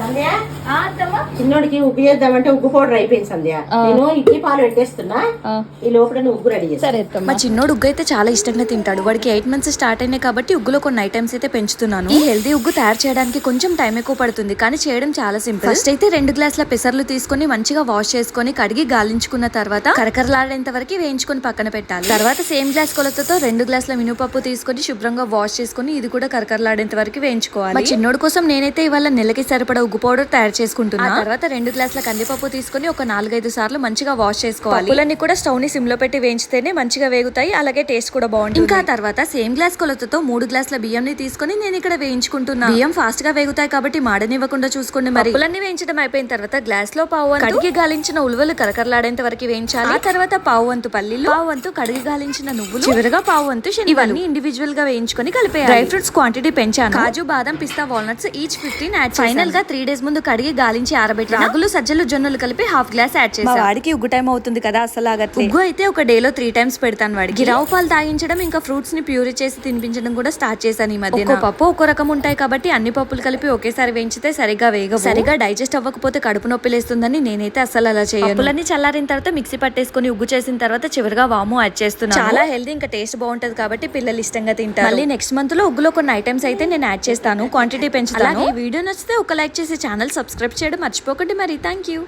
సంధ్య? ఆ, అత్తమ్మ. చిన్నోడికి ఉగ్గు చేద్దామంటే ఉగ్గు పౌడర్ అయిపోయింది సంధ్య. నేను ఇడ్లీ పాలు పెట్టేస్తున్నా. ఈ లోపల ఉగ్గు రెడీ చేస్తా సరే మా చిన్నోడు ఉగ్గు అయితే చాలా ఇష్టంగా తింటాడు. వాడికి ఎయిట్ మంత్స్ స్టార్ట్ అయినాయి కాబట్టి ఉగ్గులో కొన్ని ఐటమ్స్ అయితే పెంచుతున్నాను. ఈ హెల్దీ ఉగ్గు తయారు చేయడానికి కొంచెం టైం ఎక్కువ పడుతుంది కానీ చేయడం చాలా సింపుల్. ఫస్ట్ అయితే రెండు గ్లాసుల పెసర్లు తీసుకొని మంచిగా వాష్ చేసుకొని కడిగి గాలించుకున్న తర్వాత కరకరలాడేంత వరకు వేయించుకొని పక్కన పెట్టాలి. తర్వాత సేమ్ గ్లాస్ కొలతతో రెండు గ్లాసుల మినపప్పు తీసుకొని శుభ్రంగా వాష్ చేసుకొని ఇది కూడా కరకరలాడేంత వరకు వేయించుకోవాలి. మా చిన్నోడు కోసం నేనైతే ఇవాళ నెలకి సరిపడా ఉగ్గు పౌడర్ తయారు చేసుకుంటున్నా. తర్వాత రెండు గ్లాసుల కందిపప్పు తీసుకొని ఒక నాలుగైదు సార్లు మంచిగా వాష్ చేసుకోవాలి. పప్పులన్నీ కూడా స్టవ్ని సిమ్లో పెట్టి వేయించితేనే మంచిగా వేగుతాయి. అలాగే టేస్ట్ కూడా బాగుంటుంది. ఇంకా తర్వాత సేమ్ గ్లాస్ కొలతతో మూడు గ్లాసుల బియ్యం ని తీసుకొని నేను ఇక్కడ వేయించుకుంటున్నా. బియ్యం ఫాస్ట్గా వేగుతాయి కాబట్టి మాడనివ్వకుండా చూసుకోండి మరి. పప్పులన్నీ వేయించడం అయిపోయిన తర్వాత గ్లాస్లో పావు కడిగి గాలించిన ఉలువలు కరకరలాడేంత వరకు వేయించాలి. ఆ తర్వాత పావు వంతు పల్లీలు పావు వంతు కడిగి గాలించిన నువ్వులు చివరిగా పావు వంతు. ఇవన్నీ ఇండివిజువల్గా వేయించుకొని కలిపేయాలి. డ్రై ఫ్రూట్స్ క్వాంటిటీ పెంచాను. కాజు బాదం పిస్తా వాల్నట్స్ ఈచ్ ఫిఫ్టీన్ యాడ్ ఫైనల్గా త్రీ డేస్ ముందు కడిగి గాలించి ఆరబెట్టి రాగులు సజ్జలు జొన్నలు కలిపి హాఫ్ గ్లాస్ యాడ్ చేసి వాడికి ఉగ్గు టైం అవుతుంది కదా అసలు ఉగ్గు అయితే ఒక డే లో త్రీ టైమ్స్ పెడతాను వాడికి. గిరావు పాలు తాగించడం ఇంకా ఫ్రూట్స్ని ప్యూరి చేసి తినిపించడం కూడా స్టార్ట్ చేశాను ఈ మధ్య పప్పు ఒక్కో రకం ఉంటాయి కాబట్టి అన్ని పప్పులు కలిపి ఒకేసారి వేయించితే సరిగా వేగ సరిగా డైజెస్ట్ అవ్వకపోతే కడుపు నొప్పి లేస్తుందని నేనైతే అసలు అలా చేయను. పప్పులన్నీ చల్లారిన తర్వాత మిక్సీ పట్టేసుకొని ఉగ్గు చేసిన తర్వాత చివరిగా వాము యాడ్ చేస్తున్నాను. చాలా హెల్దీ ఇంకా టేస్ట్ బాగుంటది కాబట్టి పిల్లలు ఇష్టంగా తింటారు. మళ్ళీ నెక్స్ట్ మంత్లో ఉగ్గులో కొన్ని ఐటమ్స్ అయితే నేను యాడ్ చేస్తాను. క్వాంటిటీ పెంచుతాను. ఈ వీడియో నచ్చితే ఒక లైక్ చేసే ఛానల్ సబ్స్క్రైబ్ చేయడం మర్చిపోకండి మరి. Thank you